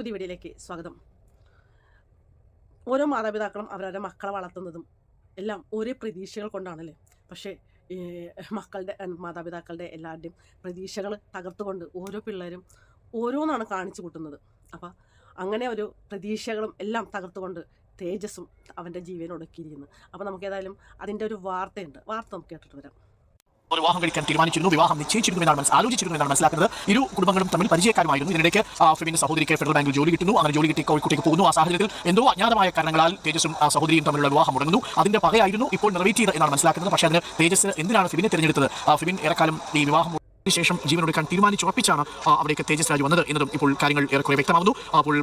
പുതിയ വീഡിയോയിലേക്ക് സ്വാഗതം. ഓരോ മാതാപിതാക്കളും അവരവരുടെ മക്കളെ വളർത്തുന്നതും എല്ലാം ഒരേ പ്രതീക്ഷകൾ കൊണ്ടാണല്ലേ? പക്ഷേ മക്കളുടെ മാതാപിതാക്കളുടെ എല്ലാവരുടെയും പ്രതീക്ഷകൾ തകർത്തുകൊണ്ട് ഓരോ പിള്ളേരും ഓരോന്നാണ് കാണിച്ചു കൂട്ടുന്നത്. അപ്പോൾ അങ്ങനെ ഒരു പ്രതീക്ഷകളും എല്ലാം തകർത്തുകൊണ്ട് തേജസ്സും അവന്റെ ജീവനൊടുക്കിയിരിക്കുന്നു അപ്പോൾ നമുക്ക് ഏതായാലും അതിന്റെ ഒരു വാർത്തയുണ്ട്. വാർത്ത നമുക്ക് കേട്ടിട്ട് വരാം. വിവാഹം കഴിക്കാൻ തീരുമാനിച്ചിരുന്നു. വിവാഹം നിശ്ചയിച്ചിരുന്നു എന്നാണ് ആലോചിച്ചിരുന്നു എന്നാണ് മനസ്സിലാക്കുന്നത്. ഇരു കുടുംബങ്ങളും തമ്മിൽ പരിചയക്കാരുമായിരുന്നു. ഇതിനിടയ്ക്ക് ഫെബിന്റെ സഹോദരിക്ക് ഫെഡറൽ ബാങ്കിൽ ജോലി കിട്ടുന്നു. അങ്ങനെ ജോലി കിട്ടി കോഴിക്കോട്ടേക്ക് പോകുന്നു. ആ സാഹചര്യത്തിൽ എന്തോ അജ്ഞാതമായ കാരണങ്ങളാൽ തേജസ്സും സഹോദരിയും തമ്മിലുള്ള വിവാഹം മുടങ്ങുന്നു. അതിന്റെ പകയായിരുന്നു ഇപ്പോൾ നിറവേറ്റിയത് എന്നാണ് മനസ്സിലാക്കുന്നത്. പക്ഷേ അതിന് തേജസ് എന്തിനാണ് ഫിബിനെ തിരഞ്ഞെടുത്തത്? ഫിബിൻ ഏറെക്കാലം ഈ വിവാഹം ശേഷം ജീവനൊടുക്കാൻ തീരുമാനിച്ചുറപ്പിച്ചാണ് അവിടേക്ക് തേജസ് രാജ് വന്നത് എന്നതും ഇപ്പോൾ കാര്യങ്ങൾ ഏറെക്കുറെ വ്യക്തമാകുന്നു അപ്പോൾ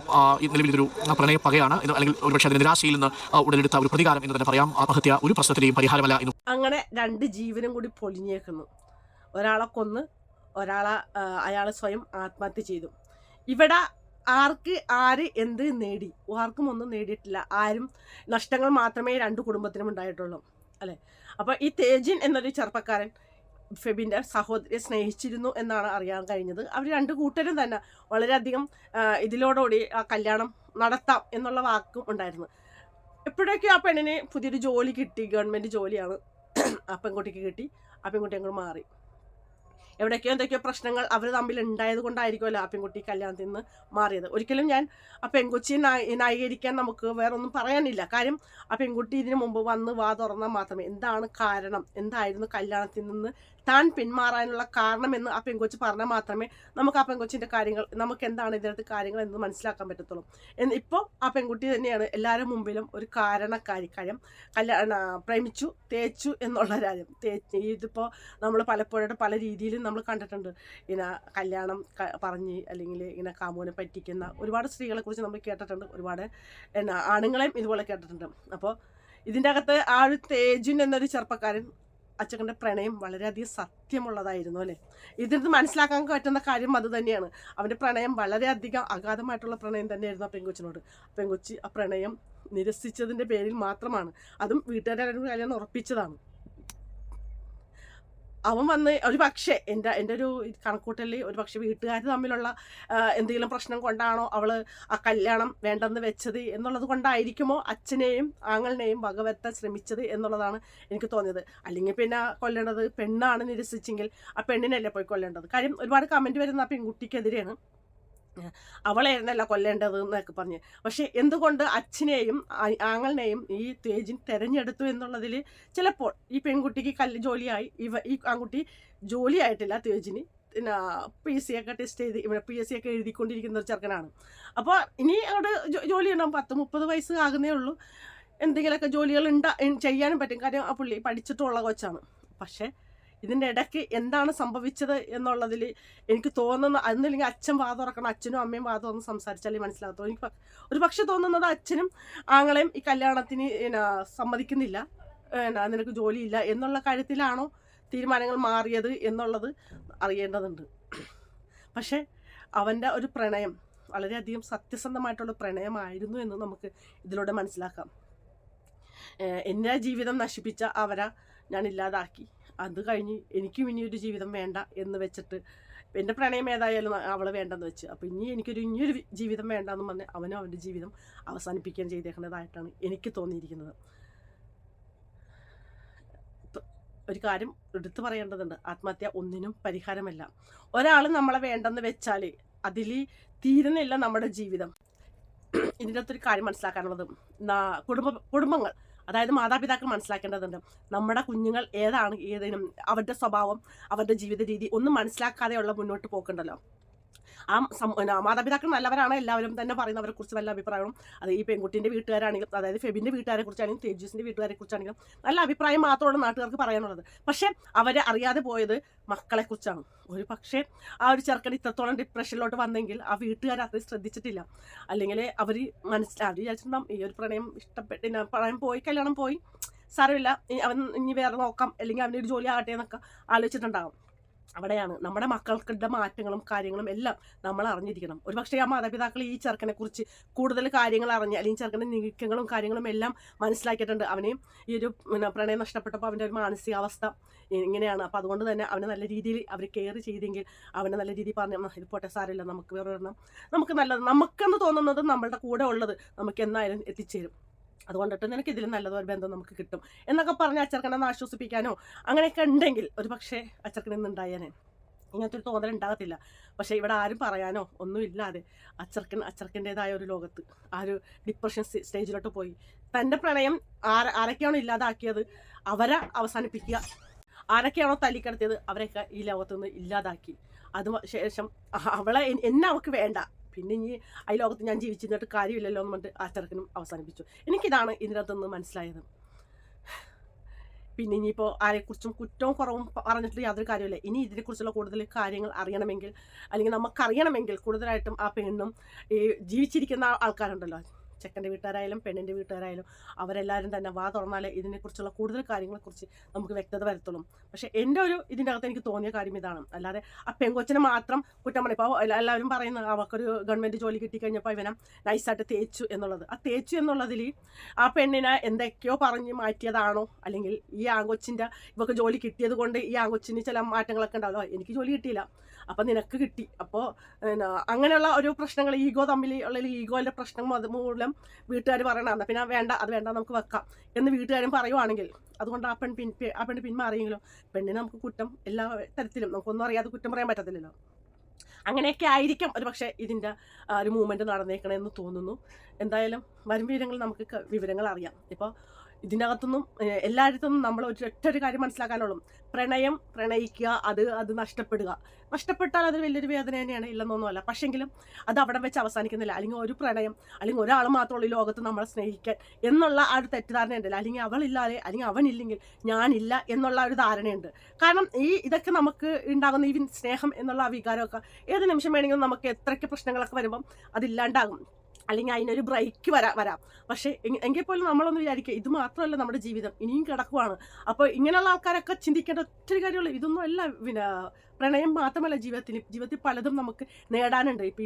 നിലവിൽ ഇതൊരു പ്രണയ പകയാണ് അല്ലെങ്കിൽ ഒരുപക്ഷെ അതിന്റെ നിരാശയിൽ നിന്ന് ഉടലെടുത്ത ഒരു പ്രതികാരം എന്ന് തന്നെ പറയാം. ആത്മഹത്യ ഒരു പ്രശ്നത്തിന്റെയും പരിഹാരമല്ല എന്ന്. അങ്ങനെ രണ്ട് ജീവനും കൂടി പൊളിഞ്ഞേക്കുന്നു. ഒരാളെ കൊന്ന് ഒരാളെ അയാൾ സ്വയം ആത്മഹത്യ ചെയ്തു. ഇവിടെ ആർക്ക് ആര് എന്ത് നേടി? ആർക്കും ഒന്നും നേടിയിട്ടില്ല. ആരും നഷ്ടങ്ങൾ മാത്രമേ രണ്ട് കുടുംബത്തിനും ഉണ്ടായിട്ടുള്ളൂ. അല്ലേ? അപ്പോൾ ഈ തേജിൻ എന്നൊരു ചെറുപ്പക്കാരൻ ഫെബിന്റെ സഹോദരിയെ സ്നേഹിച്ചിരുന്നു എന്നാണ് അറിയാൻ കഴിഞ്ഞത്. അവർ രണ്ട് കൂട്ടരും തന്നെ വളരെയധികം ഇതിലോടുകൂടി ആ കല്യാണം നടത്താം എന്നുള്ള വാക്കും ഉണ്ടായിരുന്നു. എപ്പോഴൊക്കെ ആ പെണ്ണിന് പുതിയൊരു ജോലി കിട്ടി. ഗവൺമെന്റ് ജോലിയാണ്. ആ പെൺകുട്ടിക്ക് കിട്ടി. ആ പെൺകുട്ടി അങ്ങോട്ട് മാറി. എവിടേക്കോ എന്തൊക്കെയോ പ്രശ്നങ്ങൾ അവർ തമ്മിൽ ഉണ്ടായത് കൊണ്ടായിരിക്കുമല്ലോ ആ പെൺകുട്ടി കല്യാണത്തിൽ നിന്ന് മാറിയത്. ഒരിക്കലും ഞാൻ ആ പെൺകുച്ചിയെ നായി ന്യായീകരിക്കാൻ നമുക്ക് വേറൊന്നും പറയാനില്ല. കാര്യം ആ പെൺകുട്ടി ഇതിനു മുമ്പ് വന്ന് വാ തുറന്നാൽ മാത്രമേ എന്താണ് കാരണം? എന്തായിരുന്നു കല്യാണത്തിൽ നിന്ന് താൻ പിന്മാറാനുള്ള കാരണം എന്ന് ആ പെൺകൊച്ച് പറഞ്ഞാൽ മാത്രമേ നമുക്ക് ആ പെൺകൊച്ചിന്റെ കാര്യങ്ങൾ നമുക്ക് എന്താണ് ഇതിനകത്ത് കാര്യങ്ങൾ എന്ന് മനസ്സിലാക്കാൻ പറ്റത്തുള്ളൂ. എന്ന് ഇപ്പോൾ ആ പെൺകുട്ടി തന്നെയാണ് എല്ലാവരുടെ മുമ്പിലും ഒരു കാരണക്കാരി. കാര്യം കല്യാണ പ്രേമിച്ചു തേച്ചു എന്നുള്ള കാര്യം. തേ ഇതിപ്പോൾ നമ്മൾ പലപ്പോഴും പല രീതിയിലും നമ്മൾ കണ്ടിട്ടുണ്ട്. ഇങ്ങനെ കല്യാണം പറഞ്ഞ് അല്ലെങ്കിൽ ഇങ്ങനെ കാമുവിനെ പറ്റിക്കുന്ന ഒരുപാട് സ്ത്രീകളെ കുറിച്ച് നമ്മൾ കേട്ടിട്ടുണ്ട്. ഒരുപാട് എന്നാ ആണുങ്ങളെയും ഇതുപോലെ കേട്ടിട്ടുണ്ട്. അപ്പോൾ ഇതിന്റെ അകത്ത് ആ ഒരു തേജുൻ എന്നൊരു ചെറുപ്പക്കാരൻ അച്ചക്കന്റെ പ്രണയം വളരെയധികം സത്യമുള്ളതായിരുന്നു അല്ലേ? ഇതിന് മനസ്സിലാക്കാൻ പറ്റുന്ന കാര്യം അത് തന്നെയാണ്. അവന്റെ പ്രണയം വളരെയധികം അഗാധമായിട്ടുള്ള പ്രണയം തന്നെയായിരുന്നു ആ പെങ്കൊച്ചിനോട്. പെങ്കൊച്ചി ആ പ്രണയം നിരസിച്ചതിന്റെ പേരിൽ മാത്രമാണ്. അതും വീട്ടുകാരുടെ കല്യാണം ഉറപ്പിച്ചതാണ്. അവൻ വന്ന് ഒരു പക്ഷേ എന്റെ എന്റെ ഒരു കണക്കൂട്ടലിൽ ഒരു പക്ഷേ വീട്ടുകാർ തമ്മിലുള്ള എന്തെങ്കിലും പ്രശ്നം കൊണ്ടാണോ അവൾ ആ കല്യാണം വേണ്ടെന്ന് വെച്ചത് എന്നുള്ളത് കൊണ്ടായിരിക്കുമോ അച്ഛനെയും ആങ്ങളിനെയും വകവരുത്താൻ ശ്രമിച്ചത് എന്നുള്ളതാണ് എനിക്ക് തോന്നിയത്. അല്ലെങ്കിൽ പിന്നെ കൊല്ലേണ്ടത് പെണ്ണാണ് നിരസിച്ചെങ്കിൽ ആ പെണ്ണിനല്ലേ പോയി കൊല്ലേണ്ടത്? കാര്യം ഒരുപാട് കമന്റ് വരുന്ന ആ പെൺകുട്ടിക്കെതിരെയാണ്. അവളായിരുന്നല്ല കൊല്ലേണ്ടത് എന്നൊക്കെ പറഞ്ഞ്. പക്ഷെ എന്തുകൊണ്ട് അച്ഛനെയും ആങ്ങളിനെയും ഈ തേജിൻ തെരഞ്ഞെടുത്തു എന്നുള്ളതിൽ ചിലപ്പോൾ ഈ പെൺകുട്ടിക്ക് കല്ല് ജോലിയായി ഇവ ഈ ആൺകുട്ടി ജോലിയായിട്ടില്ല തേജിന്. പിന്നെ പി എസ് സി ഒക്കെ ടെസ്റ്റ് ചെയ്ത് ഇവിടെ പി എസ് സി ഒക്കെ എഴുതിക്കൊണ്ടിരിക്കുന്ന ഒരു ചെറുക്കനാണ്. അപ്പോൾ ഇനി അവിടെ ജോലി ഉണ്ടാവും പത്ത് മുപ്പത് വയസ്സ് ആകുന്നേ ഉള്ളൂ. എന്തെങ്കിലുമൊക്കെ ജോലികൾ ഉണ്ടാ ചെയ്യാനും പറ്റും. കാര്യം ആ പുള്ളി പഠിച്ചിട്ടുള്ള കൊച്ചാണ്. പക്ഷേ ഇതിന്റെ ഇടയ്ക്ക് എന്താണ് സംഭവിച്ചത് എന്നുള്ളതിൽ എനിക്ക് തോന്നുന്ന അന്നില്ലെങ്കിൽ അച്ഛൻ വാ തുറക്കണം അച്ഛനും അമ്മയും വാ തുറന്ന് സംസാരിച്ചാലേ മനസ്സിലാകത്തുള്ളൂ. എനിക്ക് ഒരു പക്ഷെ തോന്നുന്നത് അച്ഛനും ആങ്ങളെയും ഈ കല്യാണത്തിന് സമ്മതിക്കുന്നില്ല. എന്നാ നിനക്ക് ജോലിയില്ല എന്നുള്ള കാര്യത്തിലാണോ തീരുമാനങ്ങൾ മാറിയത് എന്നുള്ളത് അറിയേണ്ടതുണ്ട്. പക്ഷേ അവന്റെ ഒരു പ്രണയം വളരെയധികം സത്യസന്ധമായിട്ടുള്ള പ്രണയമായിരുന്നു എന്ന് നമുക്ക് ഇതിലൂടെ മനസ്സിലാക്കാം. എന്റെ ജീവിതം നശിപ്പിച്ച അവരെ ഞാൻ ഇല്ലാതാക്കി. അത് കഴിഞ്ഞ് എനിക്കും ഇനിയൊരു ജീവിതം വേണ്ട എന്ന് വെച്ചിട്ട് എന്റെ പ്രണയം ഏതായാലും അവളെ വേണ്ടെന്ന് വെച്ച്. അപ്പോൾ ഇനി എനിക്കൊരു ഇനിയൊരു ജീവിതം വേണ്ടെന്ന് പറഞ്ഞ് അവനും അവന്റെ ജീവിതം അവസാനിപ്പിക്കുകയും ചെയ്തേക്കുന്നതായിട്ടാണ് എനിക്ക് തോന്നിയിരിക്കുന്നത്. ഒരു കാര്യം എടുത്തു പറയേണ്ടതുണ്ട്. ആത്മഹത്യ ഒന്നിനും പരിഹാരമല്ല. ഒരാൾ നമ്മളെ വേണ്ടെന്ന് വെച്ചാൽ അതിൽ തീരുന്നില്ല നമ്മുടെ ജീവിതം. ഇതിന്റെ അകത്തൊരു കാര്യം മനസ്സിലാക്കാനുള്ളത്. കുടുംബ കുടുംബങ്ങൾ. അതായത് മാതാപിതാക്കൾ മനസ്സിലാക്കേണ്ടതുണ്ട്. നമ്മുടെ കുഞ്ഞുങ്ങൾ ഏതാണ് ഏതിനും അവരുടെ സ്വഭാവം അവരുടെ ജീവിത രീതി ഒന്നും മനസ്സിലാക്കാതെയുള്ള മുന്നോട്ട് പോക്കുണ്ടല്ലോ. ആ സം- മാതാപിതാക്കൾ നല്ലവരാണ് എല്ലാവരും തന്നെ പറയുന്നവരെ കുറിച്ച് നല്ല അഭിപ്രായവും അത് ഈ പെൺകുട്ടിന്റെ വീട്ടുകാരാണെങ്കിലും അതായത് ഫെബിന്റെ വീട്ടുകാരെ കുറിച്ചാണെങ്കിലും തേജസിന്റെ വീട്ടുകാരെ കുറിച്ചാണെങ്കിലും നല്ല അഭിപ്രായം മാത്രമാണ് നാട്ടുകാർക്ക് പറയാനുള്ളത്. പക്ഷേ അവരെ അറിയാതെ പോയത് മക്കളെക്കുറിച്ചാണ് ഒരു പക്ഷേ ആ ഒരു ചെറുക്കൻ ഇത്രത്തോളം ഡിപ്രഷനിലോട്ട് വന്നെങ്കിൽ ആ വീട്ടുകാർ അത്രയും ശ്രദ്ധിച്ചിട്ടില്ല. അല്ലെങ്കിൽ അവർ മനസ്സിലാവും അവർ വിചാരിച്ചിട്ടുണ്ടാവും ഈ ഒരു പ്രണയം ഇഷ്ടപ്പെട്ട് പ്രണയം പോയി കല്യാണം പോയി സാരമില്ല അവൻ ഇനി വേറെ നോക്കാം അല്ലെങ്കിൽ അവന്റെ ഒരു ജോലി ആകട്ടെ എന്നൊക്കെ ആലോചിച്ചിട്ടുണ്ടാകും അവിടെയാണ്. നമ്മുടെ മക്കൾക്കുടെ മാറ്റങ്ങളും കാര്യങ്ങളും എല്ലാം നമ്മൾ അറിഞ്ഞിരിക്കണം. ഒരുപക്ഷെ ആ മാതാപിതാക്കൾ ഈ ചെറുക്കനെ കുറിച്ച് കൂടുതൽ കാര്യങ്ങൾ അറിഞ്ഞ് അല്ലെങ്കിൽ ചെറുക്കന്റെ നീക്കങ്ങളും കാര്യങ്ങളും എല്ലാം മനസ്സിലാക്കിയിട്ടുണ്ട്. അവനെയും ഈ ഒരു പ്രണയം നഷ്ടപ്പെട്ടപ്പോൾ അവന്റെ ഒരു മാനസികാവസ്ഥ ഇങ്ങനെയാണ്. അപ്പോൾ അതുകൊണ്ട് തന്നെ അവനെ നല്ല രീതിയിൽ അവർ കെയർ ചെയ്തെങ്കിൽ അവനെ നല്ല രീതിയിൽ പറഞ്ഞു "ആ, ഇത് പോട്ടെ സാരമില്ല. നമുക്ക് വേറെ വരണം നമുക്ക് നല്ലത് നമുക്കെന്ന് തോന്നുന്നത് നമ്മളുടെ കൂടെ ഉള്ളത് നമുക്ക് എന്തായാലും എത്തിച്ചേരും. അതുകൊണ്ടിട്ട് നിനക്ക് ഇതിലും നല്ലതൊരു ബന്ധം നമുക്ക് കിട്ടും എന്നൊക്കെ പറഞ്ഞ് അച്ചർക്കനെ ആശ്വസിപ്പിക്കാനോ അങ്ങനെയൊക്കെ ഉണ്ടെങ്കിൽ ഒരു പക്ഷേ അച്ചർക്കനിൽ നിന്ന് ഉണ്ടായേനെ. ഇങ്ങനത്തെ ഒരു തോന്നൽ ഉണ്ടാകത്തില്ല. പക്ഷേ ഇവിടെ ആരും പറയാനോ ഒന്നുമില്ലാതെ അച്ചർക്കൻ അച്ചർക്കന്റെതായ ഒരു ലോകത്ത് ആ ഒരു ഡിപ്രഷൻ സ്റ്റേജിലോട്ട് പോയി. തന്റെ പ്രണയം ആര ആരൊക്കെയാണോ ഇല്ലാതാക്കിയത് അവരെ അവസാനിപ്പിക്കുക. ആരൊക്കെയാണോ തല്ലിക്കിടത്തിയത് അവരെയൊക്കെ ഈ ലോകത്തുനിന്ന് ഇല്ലാതാക്കി. അത് ശേഷം അവളെ എന്നെ അവൾക്ക് വേണ്ട. പിന്നെ ഇനി ഈ ലോകത്ത് ഞാൻ ജീവിച്ചിരുന്നിട്ട് കാര്യമില്ലല്ലോ എന്ന് പറഞ്ഞിട്ട് ആ ചെറുക്കനും അവസാനിപ്പിച്ചു. എനിക്കിതാണ് ഇതിനകത്തുനിന്ന് മനസ്സിലായത്. പിന്നെ ഇനിയിപ്പോൾ ആരെക്കുറിച്ചും കുറ്റവും കുറവും പറഞ്ഞിട്ട് യാതൊരു കാര്യമില്ല ഇനി ഇതിനെക്കുറിച്ചുള്ള കൂടുതൽ കാര്യങ്ങൾ അറിയണമെങ്കിൽ അല്ലെങ്കിൽ നമുക്കറിയണമെങ്കിൽ കൂടുതലായിട്ടും ആ പെണ്ണും ഈ ജീവിച്ചിരിക്കുന്ന ആൾക്കാരുണ്ടല്ലോ. ചെക്കന്റെ വീട്ടുകാരായാലും പെണ്ണിന്റെ വീട്ടുകാരായാലും അവരെല്ലാവരും തന്നെ വാ തുറന്നാലേ ഇതിനെക്കുറിച്ചുള്ള കൂടുതൽ കാര്യങ്ങളെക്കുറിച്ച് നമുക്ക് വ്യക്തത വരത്തുള്ളൂ. പക്ഷേ എന്റെ ഒരു ഇതിന്റെ അകത്ത് എനിക്ക് തോന്നിയ കാര്യം ഇതാണ്. അല്ലാതെ ആ പെങ്കൊച്ചിനെ മാത്രം കുറ്റം പറയും. ഇപ്പോൾ എല്ലാവരും പറയുന്നത് അവർക്കൊരു ഗവൺമെന്റ് ജോലി കിട്ടിക്കഴിഞ്ഞപ്പോൾ ഇവനെ നൈസായിട്ട് തേച്ചു എന്നുള്ളത്. ആ തേച്ചു എന്നുള്ളതിൽ ആ പെണ്ണിനെ എന്തൊക്കെയോ പറഞ്ഞ് മാറ്റിയതാണോ? അല്ലെങ്കിൽ ഈ ആങ്കൊച്ചിന്റെ ഇവക്ക് ജോലി കിട്ടിയത് കൊണ്ട് ഈ ആങ്കൊച്ചിന് ചില മാറ്റങ്ങളൊക്കെ ഉണ്ടാവല്ലോ എനിക്ക് ജോലി കിട്ടിയില്ല. അപ്പം നിനക്ക് കിട്ടി. അപ്പോൾ അങ്ങനെയുള്ള ഒരു പ്രശ്നങ്ങൾ ഈഗോ തമ്മിൽ ഉള്ള ഈഗോന്റെ പ്രശ്നം അത് മൂലം വീട്ടുകാർ പറയണം എന്നാൽ പിന്നെ വേണ്ട അത് വേണ്ട നമുക്ക് വെക്കാം എന്ന് വീട്ടുകാരും പറയുവാണെങ്കിൽ അതുകൊണ്ട് ആ പെൺ പിൻ ആ പെണ്ണ് പിന്മാറിയെങ്കിലും പെണ്ണിനെ നമുക്ക് കുറ്റം എല്ലാ തരത്തിലും നമുക്കൊന്നും അറിയാതെ കുറ്റം പറയാൻ പറ്റത്തില്ലല്ലോ. അങ്ങനെയൊക്കെ ആയിരിക്കും ഒരു പക്ഷേ ഇതിന്റെ ഒരു മൂവ്മെന്റ് നടന്നേക്കണമെന്ന് തോന്നുന്നു. എന്തായാലും വരും വിവരങ്ങൾ നമുക്ക് വിവരങ്ങൾ അറിയാം. ഇപ്പോൾ ഇതിനകത്തൊന്നും എല്ലായിടത്തുനിന്നും നമ്മൾ ഒറ്റ ഒരു കാര്യം മനസ്സിലാക്കാനുള്ളൂ. പ്രണയം പ്രണയിക്കുക അത് അത് നഷ്ടപ്പെടുക. നഷ്ടപ്പെട്ടാൽ അത് വലിയൊരു വേദന തന്നെയാണ് ഇല്ലെന്നൊന്നുമല്ല പക്ഷെങ്കിലും അത് അവിടെ വെച്ച് അവസാനിക്കുന്നില്ല. അല്ലെങ്കിൽ ഒരു പ്രണയം അല്ലെങ്കിൽ ഒരാൾ മാത്രമുള്ള ഈ ലോകത്ത് നമ്മളെ സ്നേഹിക്കാൻ എന്നുള്ള ആ ഒരു തെറ്റിദ്ധാരണ ഉണ്ടല്ലോ. അല്ലെങ്കിൽ അവളില്ലാതെ അല്ലെങ്കിൽ അവനില്ലെങ്കിൽ ഞാനില്ല എന്നുള്ള ഒരു ധാരണയുണ്ട്. കാരണം ഈ ഇതൊക്കെ നമുക്ക് ഉണ്ടാകുന്ന ഈ സ്നേഹം എന്നുള്ള ആ വികാരമൊക്കെ ഏത് നിമിഷം വേണമെങ്കിലും നമുക്ക് എത്രയ്ക്ക് പ്രശ്നങ്ങളൊക്കെ വരുമ്പം അതില്ലാണ്ടാകും. അല്ലെങ്കിൽ അതിനൊരു ബ്രേക്ക് വരാ വരാം. പക്ഷേ എങ്കി- എങ്കിൽ പോലും നമ്മളൊന്ന് വിചാരിക്കുക ഇത് മാത്രമല്ല നമ്മുടെ ജീവിതം ഇനിയും കിടക്കുവാണ്. അപ്പോൾ ഇങ്ങനെയുള്ള ആൾക്കാരൊക്കെ ചിന്തിക്കേണ്ട ഒത്തിരി കാര്യമുള്ളൂ. ഇതൊന്നും അല്ല പിന്നെ പ്രണയം മാത്രമല്ല ജീവിതത്തിന്. ജീവിതത്തിൽ പലതും നമുക്ക് നേടാനുണ്ട്. ഇപ്പം